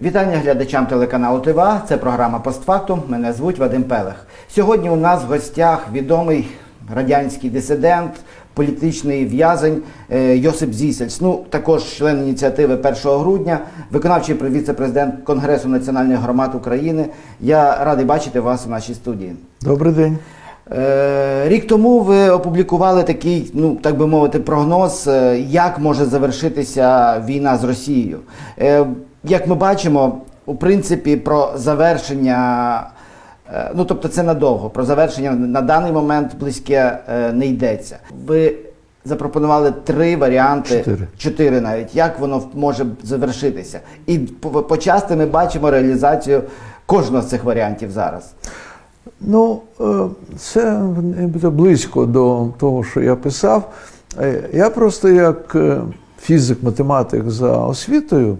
Вітання глядачам телеканалу ТВА. Це програма Постфактум. Мене звуть Вадим Пелех. Сьогодні у нас в гостях відомий радянський дисидент, політичний в'язень е, Йосип Зісельс. Ну також член ініціативи 1 грудня, виконавчий віце-президент Конгресу національних громад України. Я радий бачити вас у нашій студії. Добрий день. Е, Рік тому ви опублікували такий, ну так би мовити, прогноз, е, як може завершитися війна з Росією. Як ми бачимо, у принципі, про завершення, е, ну тобто це надовго, про завершення на даний момент близьке е, не йдеться. Ви запропонували три варіанти, Чотири. чотири навіть, як воно може завершитися. І по- почасти ми бачимо реалізацію кожного з цих варіантів зараз. Ну, е, це нібито близько до того, що я писав. Я просто як е, фізик, математик за освітою,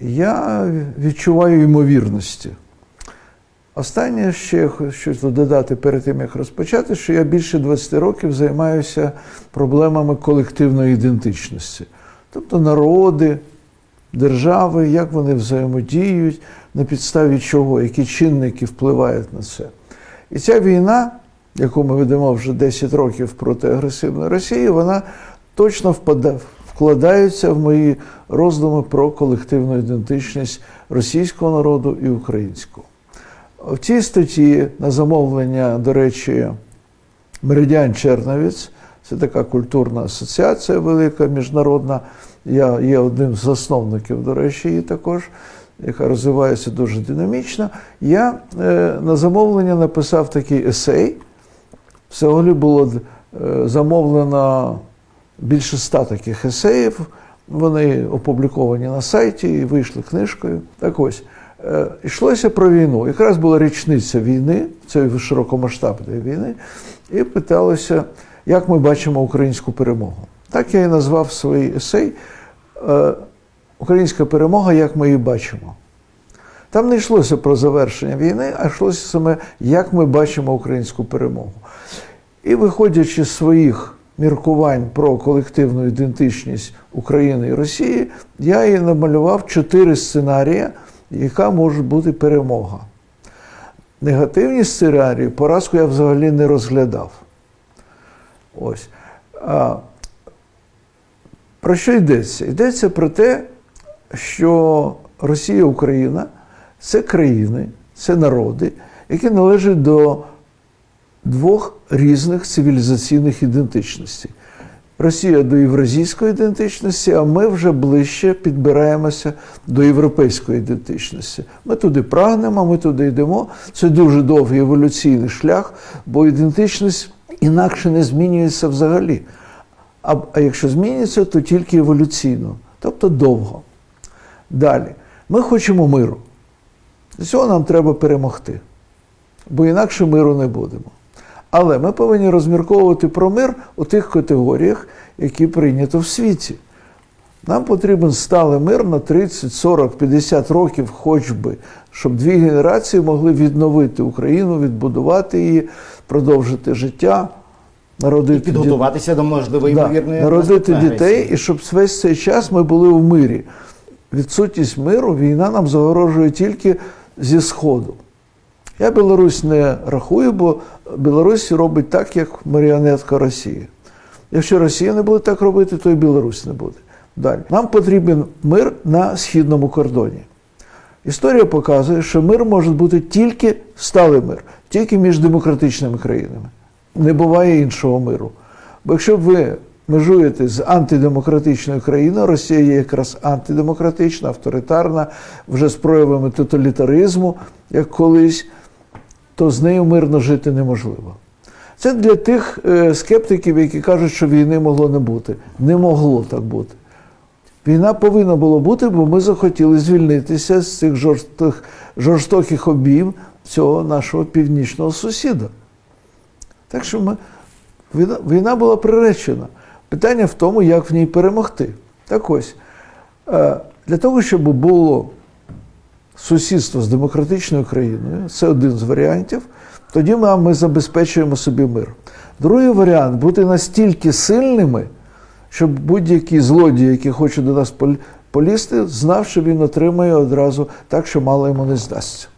я відчуваю ймовірності. Останнє ще щось додати перед тим, як розпочати, що я більше 20 років займаюся проблемами колективної ідентичності. Тобто народи, держави, як вони взаємодіють, на підставі чого, які чинники впливають на це. І ця війна, яку ми ведемо вже 10 років проти агресивної Росії, вона точно впада- вкладається в мої роздуми про колективну ідентичність російського народу і українського. В цій статті на замовлення, до речі, Меридіан Черновіць, це така культурна асоціація велика, міжнародна. Я є одним з засновників, до речі, її також, яка розвивається дуже динамічно. Я е, на замовлення написав такий есей. Взагалі було е, замовлено більше ста таких есеїв. Вони опубліковані на сайті і вийшли книжкою. Так ось. Е, Йшлося про війну. Якраз була річниця війни, цієї широкомасштабної війни, і питалося, як ми бачимо українську перемогу. Так я і назвав свій есей е, Українська перемога, як ми її бачимо. Там не йшлося про завершення війни, а йшлося саме, як ми бачимо українську перемогу. І виходячи з своїх міркувань про колективну ідентичність України і Росії, я і намалював чотири сценарії, яка може бути перемога. Негативні сценарії, поразку я взагалі не розглядав. Ось. А, про що йдеться? Йдеться про те, що Росія Україна це країни, це народи, які належать до двох різних цивілізаційних ідентичностей. Росія до євразійської ідентичності, а ми вже ближче підбираємося до європейської ідентичності. Ми туди прагнемо, ми туди йдемо. Це дуже довгий еволюційний шлях, бо ідентичність інакше не змінюється взагалі. А, а якщо змінюється, то тільки еволюційно, тобто довго. Далі. Ми хочемо миру. Для цього нам треба перемогти, бо інакше миру не будемо. Але ми повинні розмірковувати про мир у тих категоріях, які прийнято в світі. Нам потрібен сталий мир на 30, 40, 50 років, хоч би, щоб дві генерації могли відновити Україну, відбудувати її, продовжити життя, народити І підготуватися до можливої Да, ймовірної народити дітей, агресії. і щоб весь цей час ми були в мирі. Відсутність миру, війна нам загорожує тільки зі Сходу. Я Білорусь не рахую, бо Білорусь робить так, як маріонетка Росії. Якщо Росія не буде так робити, то і Білорусь не буде. Далі. Нам потрібен мир на східному кордоні. Історія показує, що мир може бути тільки сталий мир, тільки між демократичними країнами. Не буває іншого миру. Бо якщо ви межуєте з антидемократичною країною, Росія є якраз антидемократична, авторитарна, вже з проявами тоталітаризму, як колись, то з нею мирно жити неможливо. Це для тих е, скептиків, які кажуть, що війни могло не бути. Не могло так бути. Війна повинна була бути, бо ми захотіли звільнитися з цих жорстоких, жорстоких обійм цього нашого північного сусіда. Так що ми, війна, війна була приречена. Питання в тому, як в ній перемогти. Так ось, е, для того, щоб було сусідство з демократичною країною, це один з варіантів, тоді ми, ми забезпечуємо собі мир. Другий варіант бути настільки сильними, щоб будь-який злодій, який хоче до нас полізти, знав, що він отримає одразу так, що мало йому не здасться.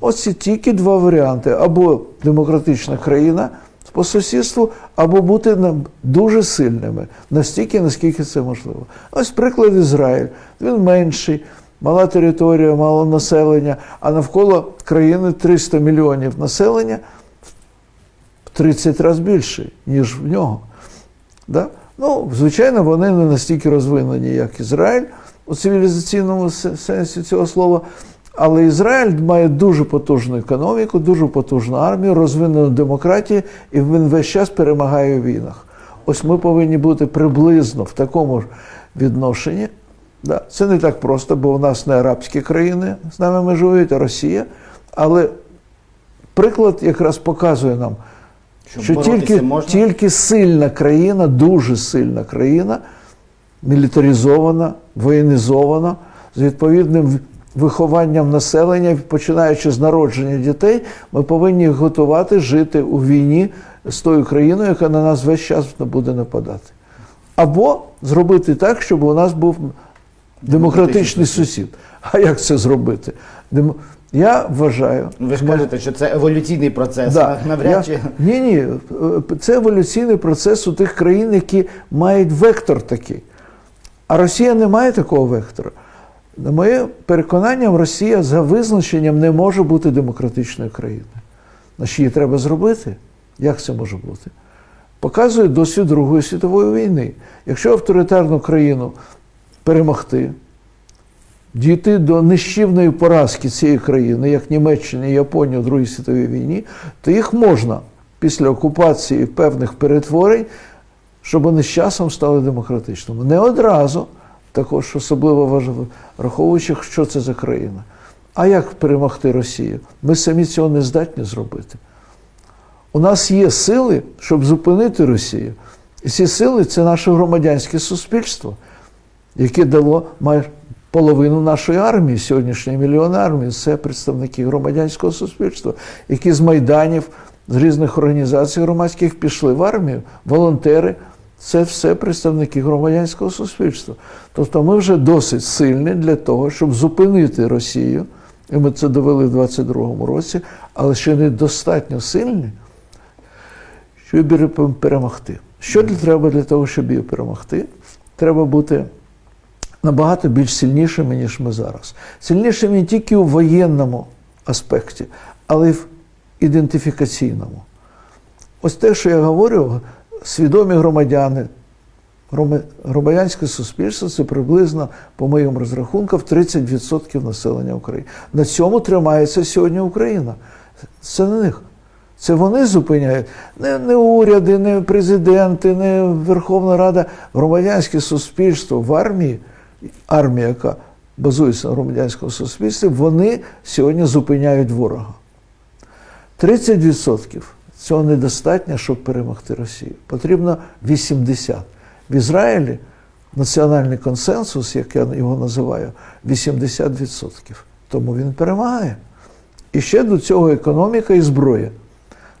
Оці тільки два варіанти: або демократична країна по сусідству, або бути на- дуже сильними, настільки, наскільки це можливо. Ось приклад Ізраїль. Він менший, мала територія, мало населення, а навколо країни 300 мільйонів населення в 30 разів більше, ніж в нього. Да? Ну, звичайно, вони не настільки розвинені, як Ізраїль у цивілізаційному сенсі цього слова. Але Ізраїль має дуже потужну економіку, дуже потужну армію, розвинену демократію, і він весь час перемагає у війнах. Ось ми повинні бути приблизно в такому ж відношенні. Да. Це не так просто, бо у нас не арабські країни з нами межують, а Росія. Але приклад якраз показує нам, Щоб що тільки, можна? тільки сильна країна, дуже сильна країна, мілітаризована, воєнізована, з відповідним вихованням населення, починаючи з народження дітей, ми повинні їх готувати жити у війні з тою країною, яка на нас весь час буде нападати. Або зробити так, щоб у нас був демократичний сусід. А як це зробити? Демо- Я вважаю, Ну, Ви ж кажете, що це еволюційний процес. Да. Навряд чи. Я, ні, ні, це еволюційний процес у тих країн, які мають вектор такий. А Росія не має такого вектора. На моє переконанням, Росія за визначенням не може бути демократичною країною. Значить, її треба зробити. Як це може бути? Показує досвід Другої світової війни. Якщо авторитарну країну перемогти, дійти до нищівної поразки цієї країни, як Німеччина і Японія у Другій світовій війні, то їх можна після окупації певних перетворень, щоб вони з часом стали демократичними. Не одразу, також особливо важливо, враховуючи, що це за країна. А як перемогти Росію? Ми самі цього не здатні зробити. У нас є сили, щоб зупинити Росію. І ці сили це наше громадянське суспільство, яке дало майже половину нашої армії, сьогоднішньої мільйони армії, це представники громадянського суспільства, які з майданів, з різних організацій громадських пішли в армію, волонтери. Це все представники громадянського суспільства. Тобто ми вже досить сильні для того, щоб зупинити Росію, і ми це довели в 22-му році, але ще недостатньо сильні, щоб її перемогти. Що треба для того, щоб її перемогти? Треба бути набагато більш сильнішими, ніж ми зараз. Сильнішими не тільки у воєнному аспекті, але й в ідентифікаційному. Ось те, що я говорю, свідомі громадяни, громадянське суспільство це приблизно, по моїм розрахункам, 30% населення України. На цьому тримається сьогодні Україна. Це не них. Це вони зупиняють. Не, не уряди, не президенти, не Верховна Рада, громадянське суспільство в армії, армія, яка базується на громадянському суспільстві, вони сьогодні зупиняють ворога. 30% цього недостатньо, щоб перемогти Росію. Потрібно 80%. В Ізраїлі національний консенсус, як я його називаю, 80%. Тому він перемагає. І ще до цього економіка і зброя.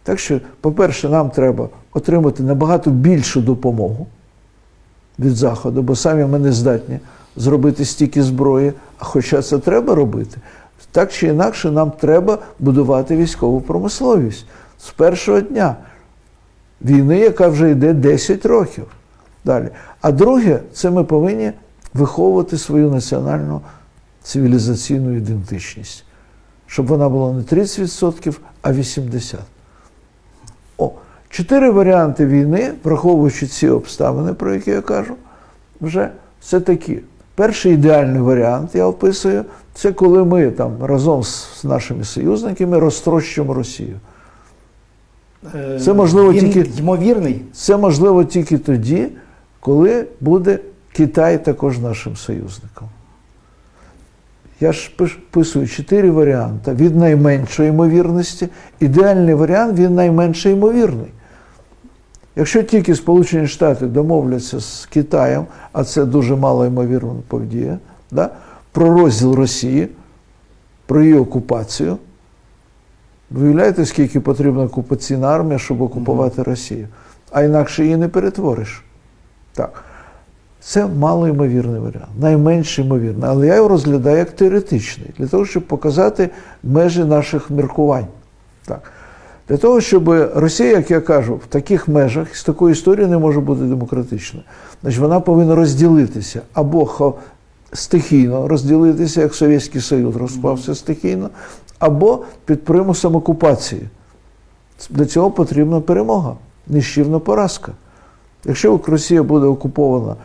Так що, по-перше, нам треба отримати набагато більшу допомогу від Заходу, бо самі ми не здатні зробити стільки зброї, хоча це треба робити. Так чи інакше, нам треба будувати військову промисловість з першого дня війни, яка вже йде 10 років. Далі. А друге, це ми повинні виховувати свою національну цивілізаційну ідентичність, щоб вона була не 30%, а 80%. О, чотири варіанти війни, враховуючи ці обставини, про які я кажу, вже це такі. Перший ідеальний варіант, я описую, це коли ми там разом з нашими союзниками розтрощимо Росію. Е, Це можливо він тільки- ймовірний. Це можливо тільки тоді, коли буде Китай також нашим союзником. Я ж писую чотири варіанти від найменшої ймовірності. Ідеальний варіант він найменше ймовірний. Якщо тільки Сполучені Штати домовляться з Китаєм, а це дуже мало ймовірна подія, да, про розділ Росії, про її окупацію. Ви уявляєте, скільки потрібна окупаційна армія, щоб окупувати Росію? А інакше її не перетвориш. Так. Це малоймовірний варіант, найменш ймовірний. Але я його розглядаю як теоретичний, для того, щоб показати межі наших міркувань. Так. Для того, щоб Росія, як я кажу, в таких межах з такою історією не може бути демократичною. Значить, вона повинна розділитися або стихійно розділитися, як Совєтський Союз розпався стихійно, або під примусом окупації. Для цього потрібна перемога, нищівна поразка. Якщо Росія буде окупована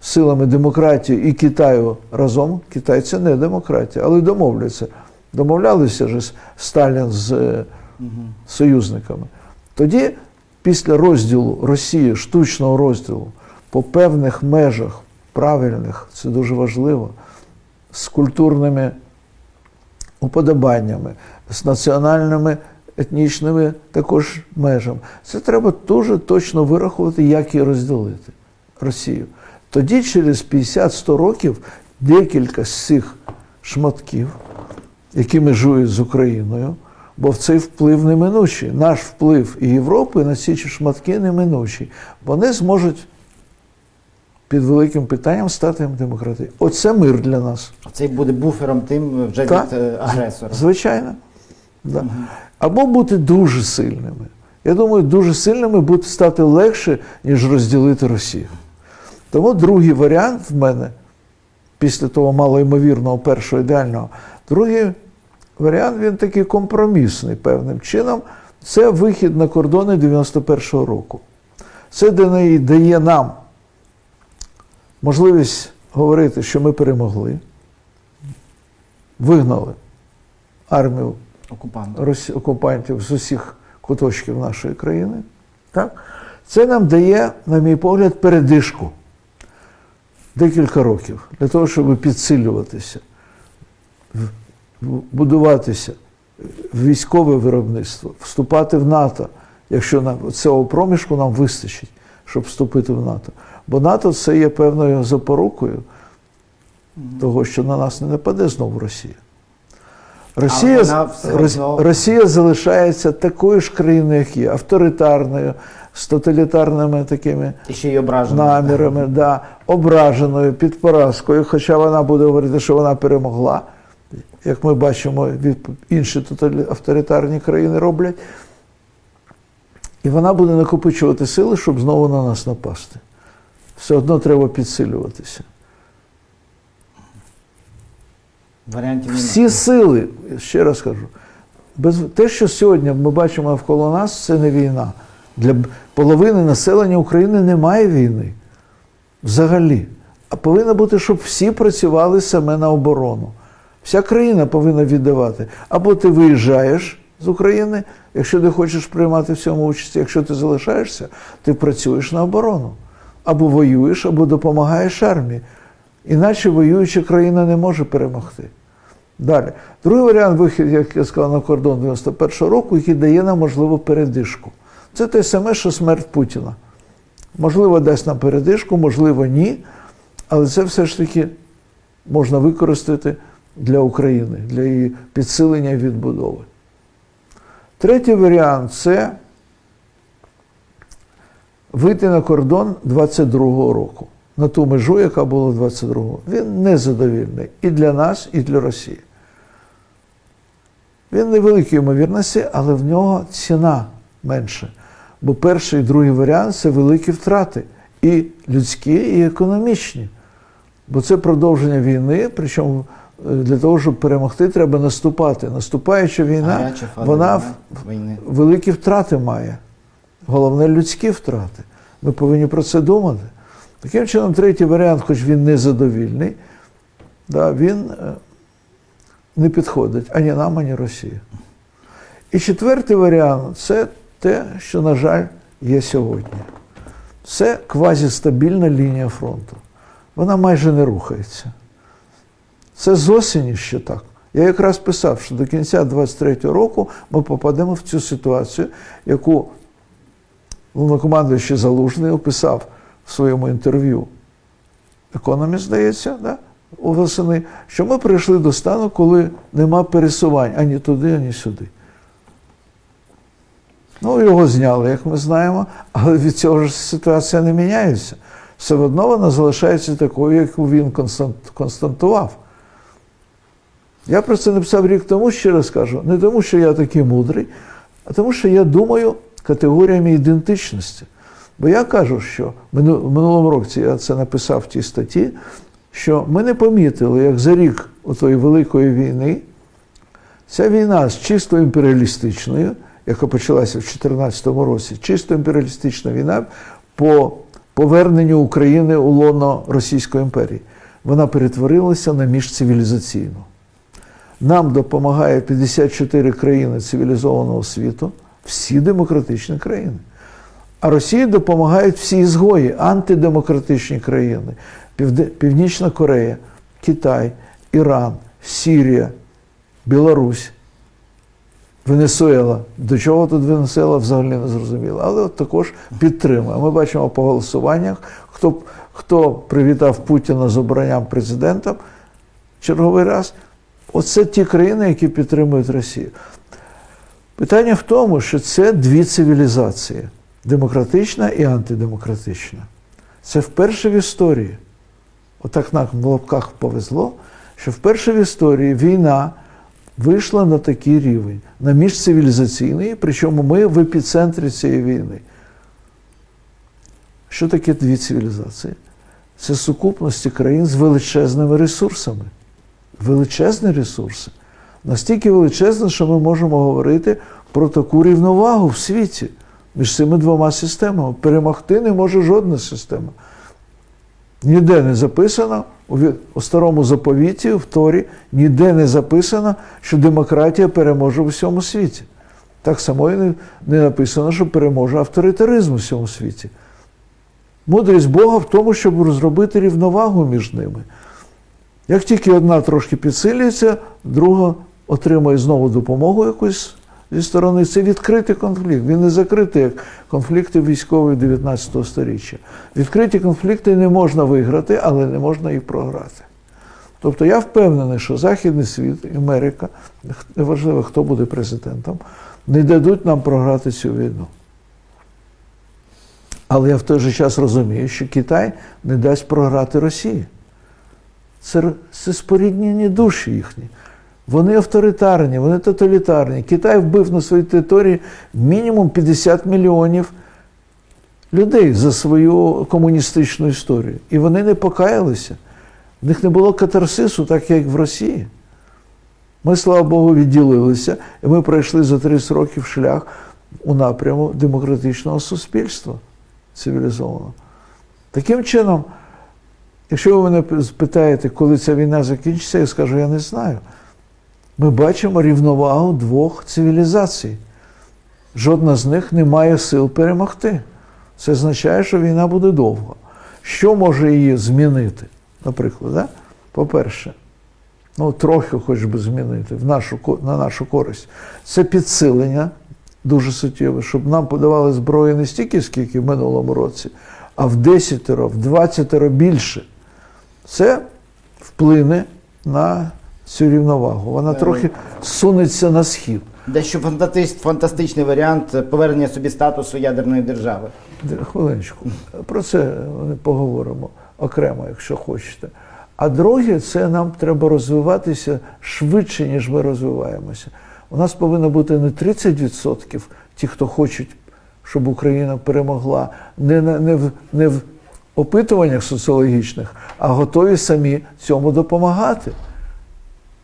силами демократії і Китаю разом, Китай це не демократія, але домовляться. Домовлялися ж Сталін з е, союзниками. Тоді, після розділу Росії, штучного розділу, по певних межах правильних, це дуже важливо, з культурними уподобаннями, з національними етнічними також межами. Це треба дуже точно вирахувати, як її розділити Росію. Тоді, через 50-100 років, декілька з цих шматків, які межують з Україною, бо в цей вплив неминучий. Наш вплив і Європи на ці шматки неминучий. Вони зможуть під великим питанням стати демократією. Оце мир для нас. Цей буде буфером тим вже Так. від е, агресора. Звичайно. Да. Або бути дуже сильними. Я думаю, дуже сильними буде стати легше, ніж розділити Росію. Тому другий варіант в мене, після того малоймовірного першого ідеального, другий варіант він такий компромісний певним чином. Це вихід на кордони 91-го року. Це дає- нам можливість говорити, що ми перемогли, вигнали армію Окупант. окупантів з усіх куточків нашої країни. Так? Це нам дає, на мій погляд, передишку декілька років для того, щоб підсилюватися, будуватися в військове виробництво, вступати в НАТО, якщо нам цього проміжку нам вистачить, щоб вступити в НАТО. Бо НАТО це є певною запорукою того, що на нас не нападе знову Росія. Росія, одно- Росія залишається такою ж країною, як є, авторитарною, з тоталітарними такими І ще й намірами, да, ображеною під поразкою, хоча вона буде говорити, що вона перемогла, як ми бачимо, інші авторитарні країни роблять. І вона буде накопичувати сили, щоб знову на нас напасти. Все одно треба підсилюватися. Варіантів. Всі сили, ще раз кажу, без, те, що сьогодні ми бачимо навколо нас, це не війна. Для половини населення України немає війни. Взагалі. А повинно бути, щоб всі працювали саме на оборону. Вся країна повинна віддавати. Або ти виїжджаєш з України, якщо ти хочеш приймати в цьому участь, якщо ти залишаєшся, ти працюєш на оборону. Або воюєш, або допомагаєш армії. Іначе воююча країна не може перемогти. Далі. Другий варіант вихід, як я сказав, на кордон 91-го року, який дає нам, можливо, передишку. Це те саме, що смерть Путіна. Можливо, дасть нам передишку, можливо, ні. Але це все ж таки можна використати для України, для її підсилення відбудови. Третій варіант це вийти на кордон 22-го року, на ту межу, яка була 22-го. Він незадовільний і для нас, і для Росії. Він невеликої ймовірності, але в нього ціна менша. Бо перший і другий варіант це великі втрати, і людські, і економічні. Бо це продовження війни, причому для того, щоб перемогти, треба наступати. Наступаюча війна, вона великі втрати має. Головне людські втрати. Ми повинні про це думати. Таким чином, третій варіант, хоч він не задовільний, да, він е, не підходить ані нам, ані Росії. І четвертий варіант це те, що, на жаль, є сьогодні. Це квазістабільна лінія фронту. Вона майже не рухається. Це з осені ще так. Я якраз писав, що до кінця 23-го року ми попадемо в цю ситуацію, яку головнокомандуючий Залужний описав в своєму інтерв'ю. Економіст, здається, да? у восени, що ми прийшли до стану, коли нема пересувань ані туди, ані сюди. Ну, його зняли, як ми знаємо, але від цього ж ситуація не міняється. все одно вона залишається такою, яку він констант- константував. Я про це написав рік тому, ще раз кажу, не тому, що я такий мудрий, а тому, що я думаю категоріями ідентичності. Бо я кажу, що в минулому році я це написав в тій статті, що ми не помітили, як за рік отої великої війни ця війна з чисто імперіалістичною, яка почалася в 2014 році, чисто імперіалістична війна по поверненню України у лоно Російської імперії, вона перетворилася на міжцивілізаційну. Нам допомагає 54 країни цивілізованого світу, всі демократичні країни. А Росії допомагають всі ізгої, антидемократичні країни: Північна Корея, Китай, Іран, Сірія, Білорусь, Венесуела. До чого тут Венесуела взагалі не зрозуміло. Але от також підтримує. Ми бачимо по голосуваннях, хто, хто привітав Путіна з обранням президентом черговий раз. Оце ті країни, які підтримують Росію. Питання в тому, що це дві цивілізації демократична і антидемократична. Це вперше в історії. Отак нам в лапках повезло, що вперше в історії війна вийшла на такий рівень, на міжцивілізаційний, причому ми в епіцентрі цієї війни. Що таке дві цивілізації? Це сукупності країн з величезними ресурсами. Величезні ресурси. Настільки величезні, що ми можемо говорити про таку рівновагу в світі між цими двома системами. Перемогти не може жодна система. Ніде не записано у старому заповіті, в Торі, ніде не записано, що демократія переможе в усьому світі. Так само і не, написано, що переможе авторитаризм у всьому світі. Мудрість Бога в тому, щоб розробити рівновагу між ними. Як тільки одна трошки підсилюється, друга отримує знову допомогу якусь зі сторони, це відкритий конфлікт. Він не закритий, як конфлікти військові 19 століття. Відкриті конфлікти не можна виграти, але не можна і програти. Тобто я впевнений, що Західний світ, Америка, неважливо, хто буде президентом, не дадуть нам програти цю війну. Але я в той же час розумію, що Китай не дасть програти Росії. Це, це споріднені душі їхні. Вони авторитарні, вони тоталітарні. Китай вбив на своїй території мінімум 50 мільйонів людей за свою комуністичну історію. І вони не покаялися. В них не було катарсису, так як в Росії. Ми, слава Богу, відділилися, і ми пройшли за 30 років шлях у напряму демократичного суспільства цивілізованого. Таким чином, якщо ви мене спитаєте, коли ця війна закінчиться, я скажу, я не знаю. Ми бачимо рівновагу двох цивілізацій. Жодна з них не має сил перемогти. Це означає, що війна буде довго. Що може її змінити? Наприклад, да? по-перше, ну трохи хоч би змінити в нашу, на нашу користь. Це підсилення дуже суттєве, щоб нам подавали зброї не стільки, скільки в минулому році, а в 10, в 20 більше. Це вплине на цю рівновагу. Вона трохи сунеться на схід. Дещо фантастич, фантастичний варіант е, повернення собі статусу ядерної держави. Хвилиночку. Про це ми поговоримо окремо, якщо хочете. А друге, це нам треба розвиватися швидше, ніж ми розвиваємося. У нас повинно бути не 30% ті, хто хочуть, щоб Україна перемогла, не, на- не, в, не в опитуваннях соціологічних, а готові самі цьому допомагати.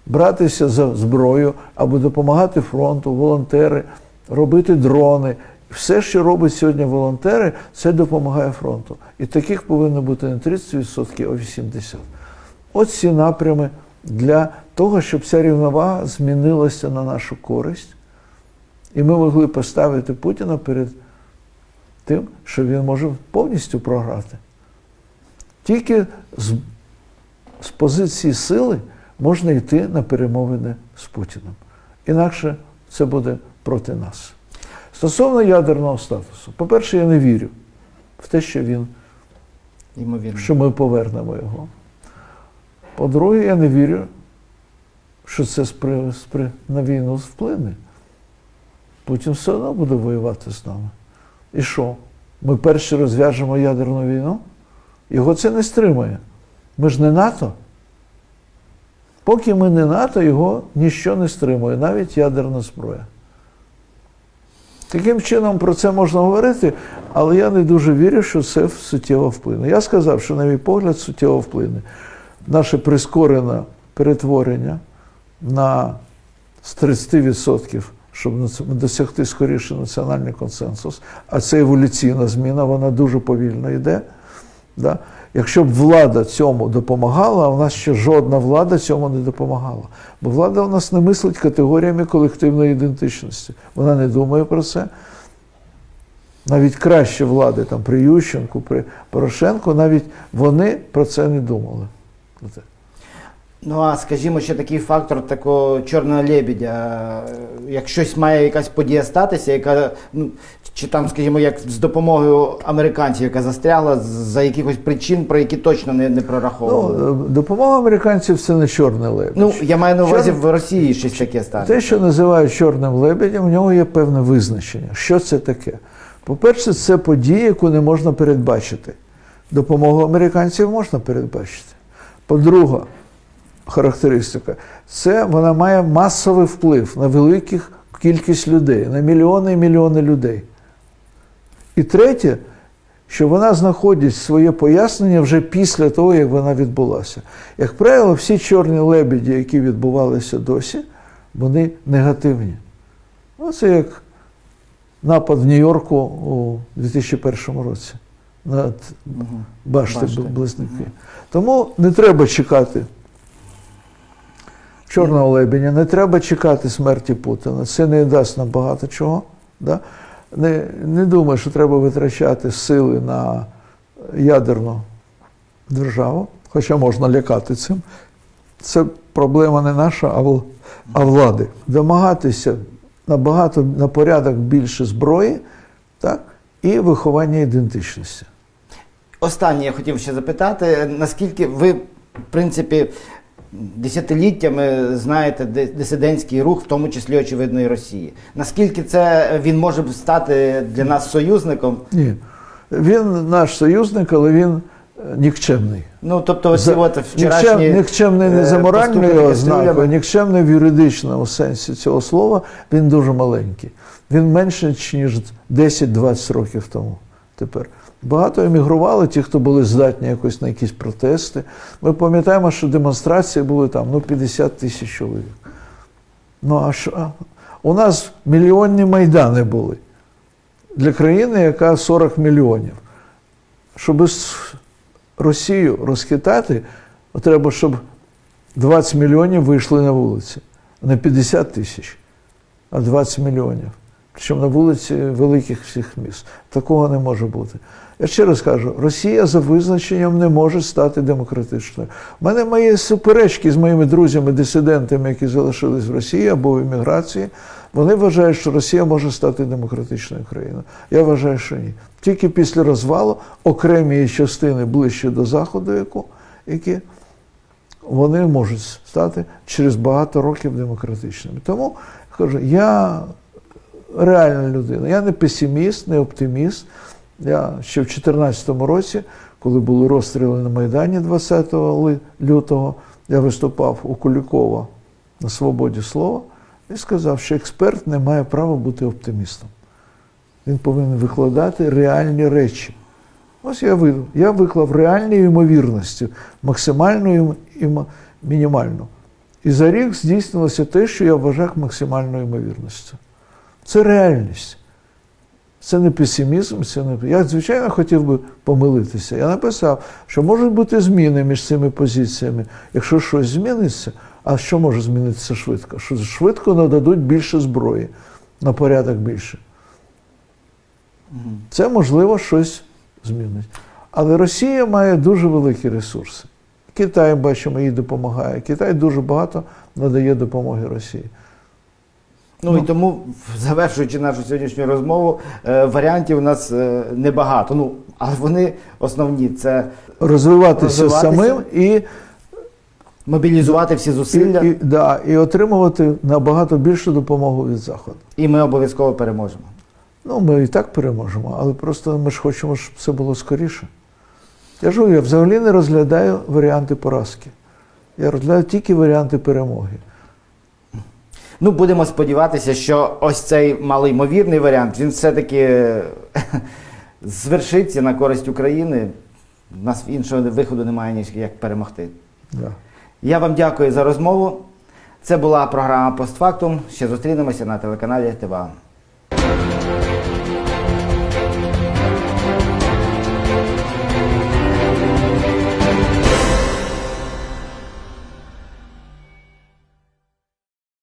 Братися за зброю або допомагати фронту, волонтери, робити дрони. Все, що робить сьогодні волонтери, це допомагає фронту. І таких повинно бути не 30%, а 80%. От ці напрями для того, щоб ця рівновага змінилася на нашу користь. І ми могли поставити Путіна перед тим, що він може повністю програти. Тільки з, з позиції сили можна йти на перемовини з Путіним. Інакше це буде проти нас. Стосовно ядерного статусу, по-перше, я не вірю в те, що він Ймовірно. що ми повернемо його. По-друге, я не вірю, що це спри, спри, на війну вплине. Путін все одно буде воювати з нами. І що? Ми перші розв'яжемо ядерну війну? Його це не стримує. Ми ж не НАТО. Поки ми не НАТО, його ніщо не стримує, навіть ядерна зброя. Таким чином про це можна говорити, але я не дуже вірю, що це суттєво вплине. Я сказав, що, на мій погляд, суттєво вплине. Наше прискорене перетворення на з 30%, щоб досягти скоріше національний консенсус, а це еволюційна зміна, вона дуже повільно йде. Да? Якщо б влада цьому допомагала, а в нас ще жодна влада цьому не допомагала. Бо влада у нас не мислить категоріями колективної ідентичності. Вона не думає про це. Навіть кращі влади, там, при Ющенку, при Порошенку, навіть вони про це не думали. Ну а скажімо, ще такий фактор такого чорного лебідя. Як щось має якась подія статися, яка ну чи там, скажімо, як з допомогою американців, яка застрягла за якихось причин, про які точно не, не прораховували. Ну, е, допомога американців це не чорний лебідь. Ну, я маю на увазі Чорний- в Росії щось таке станеться. Те, що називають чорним лебедем, в нього є певне визначення. Що це таке? По-перше, це подія, яку не можна передбачити. Допомогу американців можна передбачити. По-друге, характеристика це вона має масовий вплив на велику кількість людей, на мільйони і мільйони людей. І третє, що вона знаходить своє пояснення вже після того, як вона відбулася. Як правило, всі чорні лебеді, які відбувалися досі, вони негативні. Ну, це як напад в Нью-Йорку у 2001 році на башти близнюки. Тому не треба чекати чорного лебеня, не треба чекати смерті Путіна. Це не дасть нам багато чого. Да? Не, не думаю, що треба витрачати сили на ядерну державу, хоча можна лякати цим. Це проблема не наша, а, вл- а влади. Домагатися набагато на порядок більше зброї, так? і виховання ідентичності. Останнє я хотів ще запитати, наскільки ви, в принципі, десятиліттями знаєте де- дисидентський рух, в тому числі очевидно і Росії. Наскільки це він може стати для нас союзником? Ні. Він наш союзник, але він е, нікчемний. Ну, тобто, За- от Нікчем, нікчемний не е, за моральною ознакою, нікчемний в юридичному сенсі цього слова, він дуже маленький. Він менше, ніж 10-20 років тому тепер. Багато емігрували, ті, хто були здатні якось на якісь протести. Ми пам'ятаємо, що демонстрації були там ну, 50 тисяч чоловік. Ну а що? У нас мільйонні майдани були для країни, яка 40 мільйонів. Щоб Росію розхитати, треба, щоб 20 мільйонів вийшли на вулиці. Не 50 тисяч, а 20 мільйонів. Причому на вулиці великих всіх міст. Такого не може бути. Я ще раз кажу, Росія за визначенням не може стати демократичною. У мене мої суперечки з моїми друзями-дисидентами, які залишились в Росії або в еміграції. Вони вважають, що Росія може стати демократичною країною. Я вважаю, що ні. Тільки після розвалу окремі частини ближче до Заходу, яку, які вони можуть стати через багато років демократичними. Тому кажу, я реальна людина. Я не песиміст, не оптиміст. Я ще в 2014 році, коли були розстріли на Майдані 20 лютого, я виступав у Кулікова на свободі слова і сказав, що експерт не має права бути оптимістом. Він повинен викладати реальні речі. Ось я видав. Я виклав реальні ймовірності, максимальну і мінімальну. І за рік здійснилося те, що я вважав максимальною ймовірністю. Це реальність. Це не песимізм, це не. Я, звичайно, хотів би помилитися. Я написав, що можуть бути зміни між цими позиціями. Якщо щось зміниться, а що може змінитися швидко? Що швидко нададуть більше зброї на порядок більше. Це можливо щось змінить. Але Росія має дуже великі ресурси. Китай, бачимо, їй допомагає. Китай дуже багато надає допомоги Росії. Ну і тому, завершуючи нашу сьогоднішню розмову, е, варіантів у нас е, небагато. Ну, але вони основні це Розвиватися, Розвиватися. самим і, мобілізувати всі зусилля, і, і, да, і отримувати набагато більшу допомогу від Заходу. І ми обов'язково переможемо. Ну, ми і так переможемо, але просто ми ж хочемо, щоб це було скоріше. Я ж говорю, я взагалі не розглядаю варіанти поразки. Я розглядаю тільки варіанти перемоги. Ну, будемо сподіватися, що ось цей малоймовірний варіант, він все-таки звершиться на користь України. У нас іншого виходу немає, ніж як перемогти. Да. Я вам дякую за розмову. Це була програма Постфактум. Ще зустрінемося на телеканалі ТВА.